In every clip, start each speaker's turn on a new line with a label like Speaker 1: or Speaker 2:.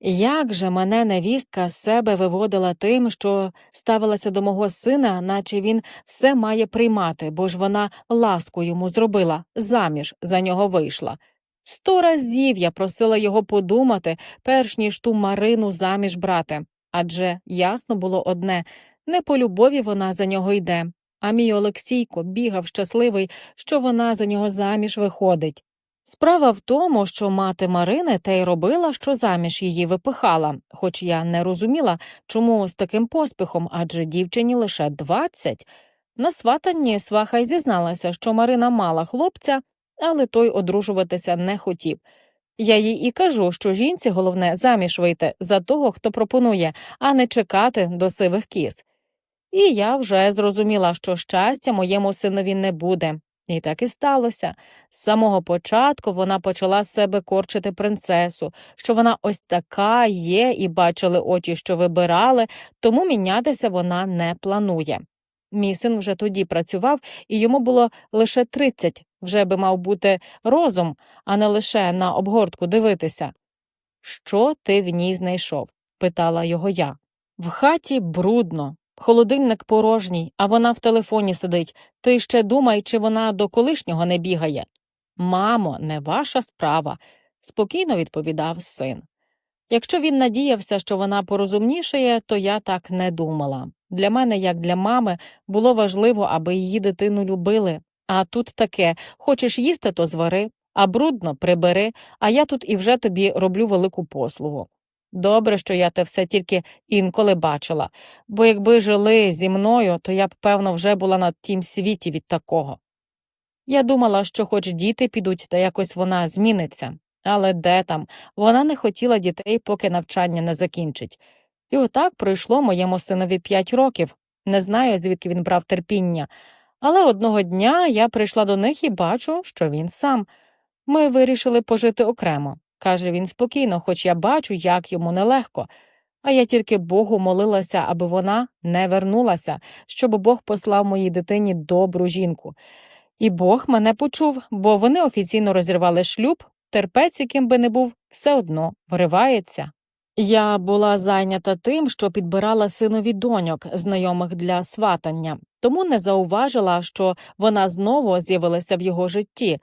Speaker 1: Як же мене невістка з себе виводила тим, що ставилася до мого сина, наче він все має приймати, бо ж вона ласку йому зробила, заміж за нього вийшла. Сто разів я просила його подумати, перш ніж ту Марину заміж брати, адже ясно було одне не по любові вона за нього йде, а мій Олексійко бігав щасливий, що вона за нього заміж виходить. Справа в тому, що мати Марини те й робила, що заміж її випихала, хоч я не розуміла, чому з таким поспіхом, адже дівчині лише двадцять. На сватанні сваха й зізналася, що Марина мала хлопця, але той одружуватися не хотів. Я їй і кажу, що жінці головне заміж вийти за того, хто пропонує, а не чекати до сивих кіз. І я вже зрозуміла, що щастя моєму синові не буде. І так і сталося. З самого початку вона почала себе корчити принцесу, що вона ось така є, і бачили очі, що вибирали, тому мінятися вона не планує. Мій син вже тоді працював, і йому було лише тридцять, вже би мав бути розум, а не лише на обгортку дивитися. Що ти в ній знайшов? питала його я. В хаті брудно, холодильник порожній, а вона в телефоні сидить. Ти ще думай, чи вона до колишнього не бігає. Мамо, не ваша справа, спокійно відповідав син. Якщо він надіявся, що вона порозумнішає, то я так не думала. Для мене, як для мами, було важливо, аби її дитину любили. А тут таке хочеш їсти, то звари, а брудно прибери, а я тут і вже тобі роблю велику послугу. Добре, що я те все тільки інколи бачила, бо якби жили зі мною, то я б, певно, вже була на тім світі від такого. Я думала, що хоч діти підуть, та якось вона зміниться, але де там, вона не хотіла дітей, поки навчання не закінчить. І отак пройшло моєму синові п'ять років. Не знаю, звідки він брав терпіння. Але одного дня я прийшла до них і бачу, що він сам. Ми вирішили пожити окремо, каже він спокійно, хоч я бачу, як йому нелегко. А я тільки Богу молилася, аби вона не вернулася, щоб Бог послав моїй дитині добру жінку. І Бог мене почув, бо вони офіційно розірвали шлюб, терпець, яким би не був, все одно виривається. Я була зайнята тим, що підбирала синові доньок, знайомих для сватання, тому не зауважила, що вона знову з'явилася в його житті.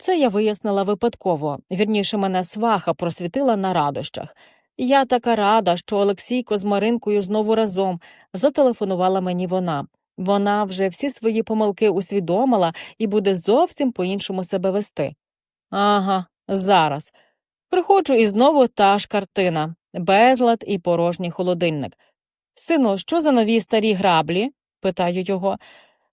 Speaker 1: Це я вияснила випадково, вірніше мене сваха просвітила на радощах. Я така рада, що Олексійко з Маринкою знову разом зателефонувала мені вона. Вона вже всі свої помилки усвідомила і буде зовсім по іншому себе вести. Ага, зараз. Приходжу і знову та ж картина безлад і порожній холодильник. Сину, що за нові старі граблі? питаю його.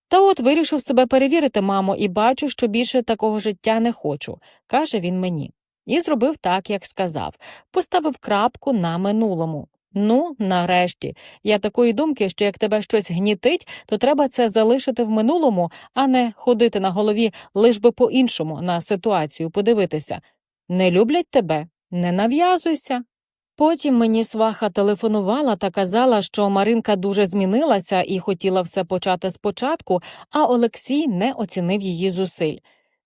Speaker 1: Та от вирішив себе перевірити, мамо, і бачу, що більше такого життя не хочу, каже він мені. І зробив так, як сказав, поставив крапку на минулому. Ну, нарешті, я такої думки, що як тебе щось гнітить, то треба це залишити в минулому, а не ходити на голові лиш би по іншому на ситуацію подивитися. Не люблять тебе, не нав'язуйся. Потім мені сваха телефонувала та казала, що Маринка дуже змінилася і хотіла все почати спочатку, а Олексій не оцінив її зусиль.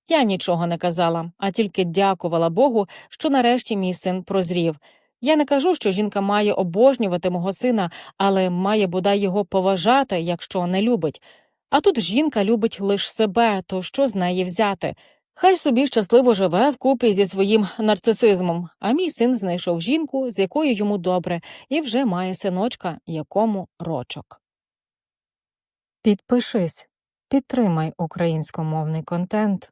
Speaker 1: Я нічого не казала, а тільки дякувала Богу, що нарешті мій син прозрів. Я не кажу, що жінка має обожнювати мого сина, але має бодай його поважати, якщо не любить. А тут жінка любить лише себе, то що з неї взяти? Хай собі щасливо живе вкупі зі своїм нарцисизмом, а мій син знайшов жінку, з якою йому добре, і вже має синочка, якому рочок. Підпишись, підтримай українськомовний контент.